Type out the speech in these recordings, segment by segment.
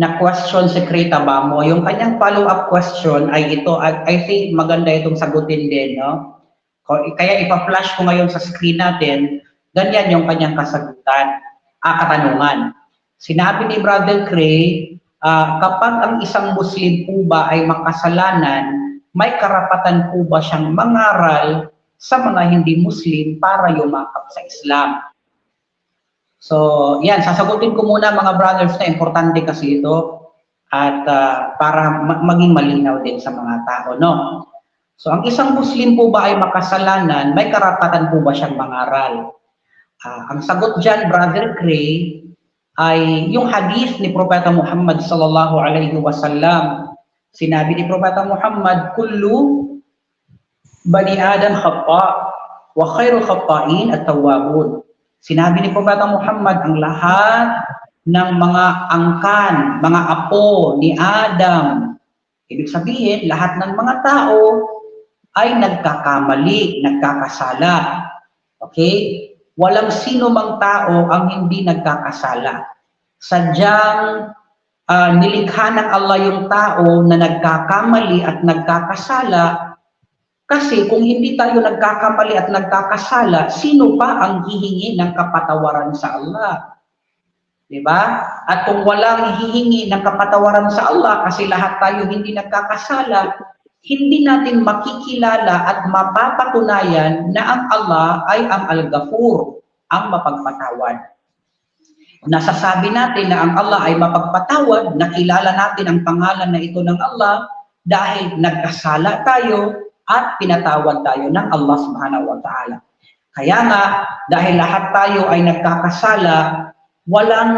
na question si Krita Bamo. Yung kanyang follow-up question ay ito, I, think maganda itong sagutin din, no? Kaya ipa-flash ko ngayon sa screen natin, ganyan yung kanyang kasagutan, ah, katanungan. Sinabi ni Brother Cray, ah, kapag ang isang Muslim po ba ay makasalanan, may karapatan po ba siyang mangaral sa mga hindi Muslim para yumakap sa Islam? So, yan, sasagutin ko muna mga brothers na importante kasi ito at ah, para ma- maging malinaw din sa mga tao, no? So, ang isang Muslim po ba ay makasalanan, may karapatan po ba siyang mangaral? Ah, ang sagot dyan, Brother Gray, ay yung hadith ni Propeta Muhammad sallallahu alaihi wasallam. Sinabi ni Propeta Muhammad, kullu bani Adam khata wa khairu khata'in at tawwabun. Sinabi ni Propeta Muhammad ang lahat ng mga angkan, mga apo ni Adam. Ibig sabihin, lahat ng mga tao ay nagkakamali, nagkakasala. Okay? Walang sino mang tao ang hindi nagkakasala. Sadyang ah, nilikha ng Allah yung tao na nagkakamali at nagkakasala kasi kung hindi tayo nagkakamali at nagkakasala, sino pa ang hihingi ng kapatawaran sa Allah? 'Di ba? At kung walang hihingi ng kapatawaran sa Allah kasi lahat tayo hindi nagkakasala, hindi natin makikilala at mapapatunayan na ang Allah ay ang Al-Ghafur, ang mapagpatawad. Nasasabi natin na ang Allah ay mapagpatawad, nakilala natin ang pangalan na ito ng Allah dahil nagkasala tayo at pinatawad tayo ng Allah Subhanahu wa Ta'ala. Kaya nga, dahil lahat tayo ay nagkakasala, walang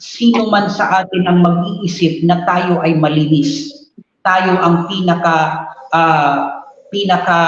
sino man sa atin ang mag-iisip na tayo ay malinis. Tayo ang pinaka ah, pinaka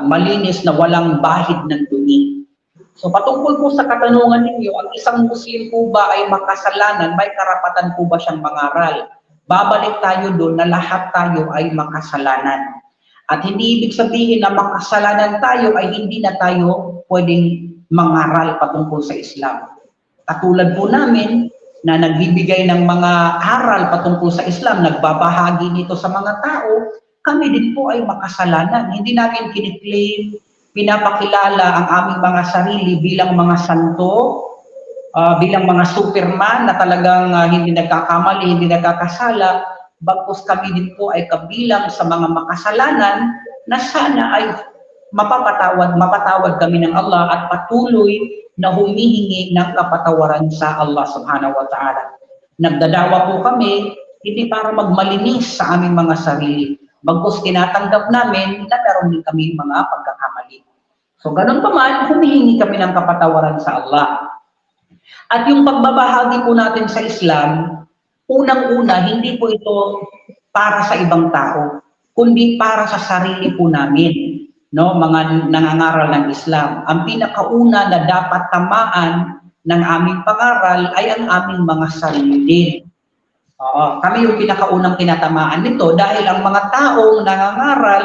malinis na walang bahid ng dumi. So patungkol po sa katanungan ninyo, ang isang Muslim po ba ay makasalanan, may karapatan po ba siyang mangaral? Babalik tayo doon na lahat tayo ay makasalanan. At hindi ibig sabihin na makasalanan tayo ay hindi na tayo pwedeng mangaral patungkol sa Islam. Katulad po namin na nagbibigay ng mga aral patungkol sa Islam, nagbabahagi nito sa mga tao, kami din po ay makasalanan. Hindi namin kiniklaim, pinapakilala ang aming mga sarili bilang mga santo, ah, bilang mga superman na talagang ah, hindi nagkakamali, hindi nagkakasala, bagkus kami din po ay kabilang sa mga makasalanan na sana ay mapapatawad, mapatawad kami ng Allah at patuloy na humihingi ng kapatawaran sa Allah subhanahu wa ta'ala. Nagdadawa po kami, hindi para magmalinis sa aming mga sarili. Bagkus tinatanggap namin na meron din kami mga pagkakamali. So ganun pa man, humihingi kami ng kapatawaran sa Allah. At yung pagbabahagi po natin sa Islam, unang-una, hindi po ito para sa ibang tao, kundi para sa sarili po namin, no, mga nangangaral ng Islam. Ang pinakauna na dapat tamaan ng aming pangaral ay ang aming mga sarili. Oo, kami yung pinakaunang tinatamaan nito dahil ang mga taong nangangaral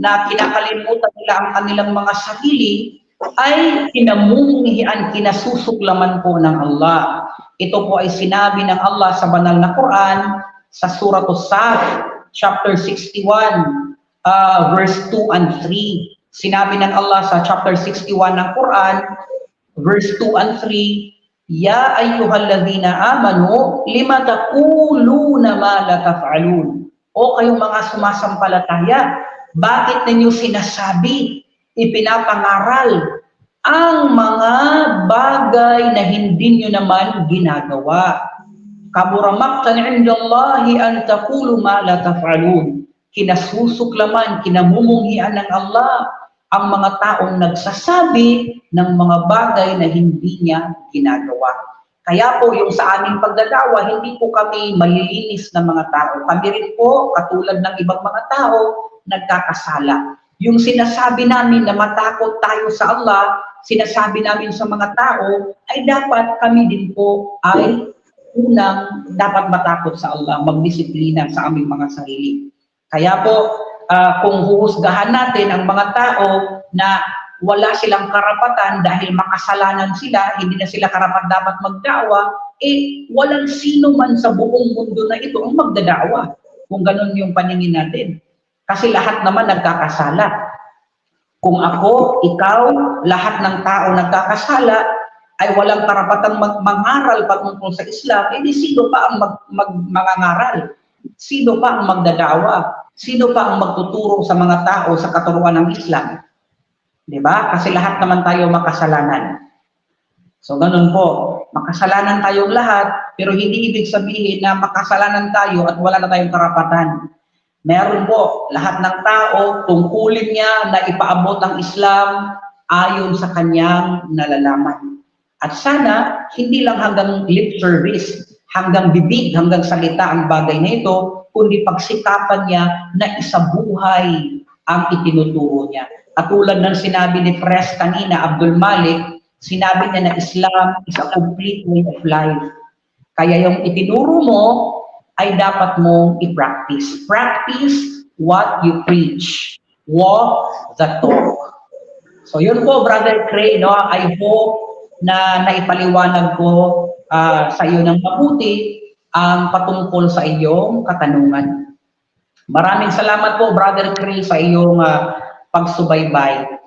na kinakalimutan nila ang kanilang mga sarili ay kinamumuhian, kinasusuklaman po ng Allah. Ito po ay sinabi ng Allah sa banal na Quran sa Surah As-Saf, chapter 61, uh, verse 2 and 3. Sinabi ng Allah sa chapter 61 ng Quran, verse 2 and 3, Ya ayyuhallazina amanu, lima taquluna ma la taf'alun. O kayong mga sumasampalataya, bakit ninyo sinasabi, ipinapangaral ang mga bagay na hindi nyo naman ginagawa? Kabura maqtan indallahi an taqulu ma la taf'alun. Kinasusuklaman, kinamumunghian ng Allah ang mga taong nagsasabi ng mga bagay na hindi niya ginagawa. Kaya po yung sa aming pagdadawa, hindi po kami malilinis na mga tao. Kami rin po, katulad ng ibang mga tao, nagkakasala. Yung sinasabi namin na matakot tayo sa Allah, sinasabi namin sa mga tao, ay dapat kami din po ay unang dapat matakot sa Allah, magdisiplina sa aming mga sarili. Kaya po, ah, kung huhusgahan natin ang mga tao na wala silang karapatan dahil makasalanan sila, hindi na sila karapat dapat magdawa, eh walang sino man sa buong mundo na ito ang magdadawa kung ganun yung paningin natin. Kasi lahat naman nagkakasala. Kung ako, ikaw, lahat ng tao nagkakasala, ay walang karapatang mag mangaral patungkol sa Islam, edi sino pa ang mag, mag mangangaral? Sino pa ang magdadawa? Sino pa ang magtuturo sa mga tao sa katuruan ng Islam? 'Di ba? Kasi lahat naman tayo makasalanan. So ganun po, makasalanan tayong lahat, pero hindi ibig sabihin na makasalanan tayo at wala na tayong karapatan. Po, lahat ng tao, tungkulin niya na ipaabot ang Islam ayon sa kanyang nalalaman. At sana, hindi lang hanggang lip service, hanggang bibig, hanggang salita ang bagay na ito, kundi pagsikapan niya na isabuhay ang itinuturo niya. At tulad ng sinabi ni Pres kanina, Abdul Malik, sinabi niya na Islam is a complete way of life. Kaya yung itinuro mo ay dapat mong i-practice. Practice what you preach. Walk the talk. So yun po, Brother Cray, no? I hope na naipaliwanag ko ah, sa iyo ng mabuti ang patungkol sa iyong katanungan. Maraming salamat po, Brother Cray, sa iyong ah, pagsubaybay.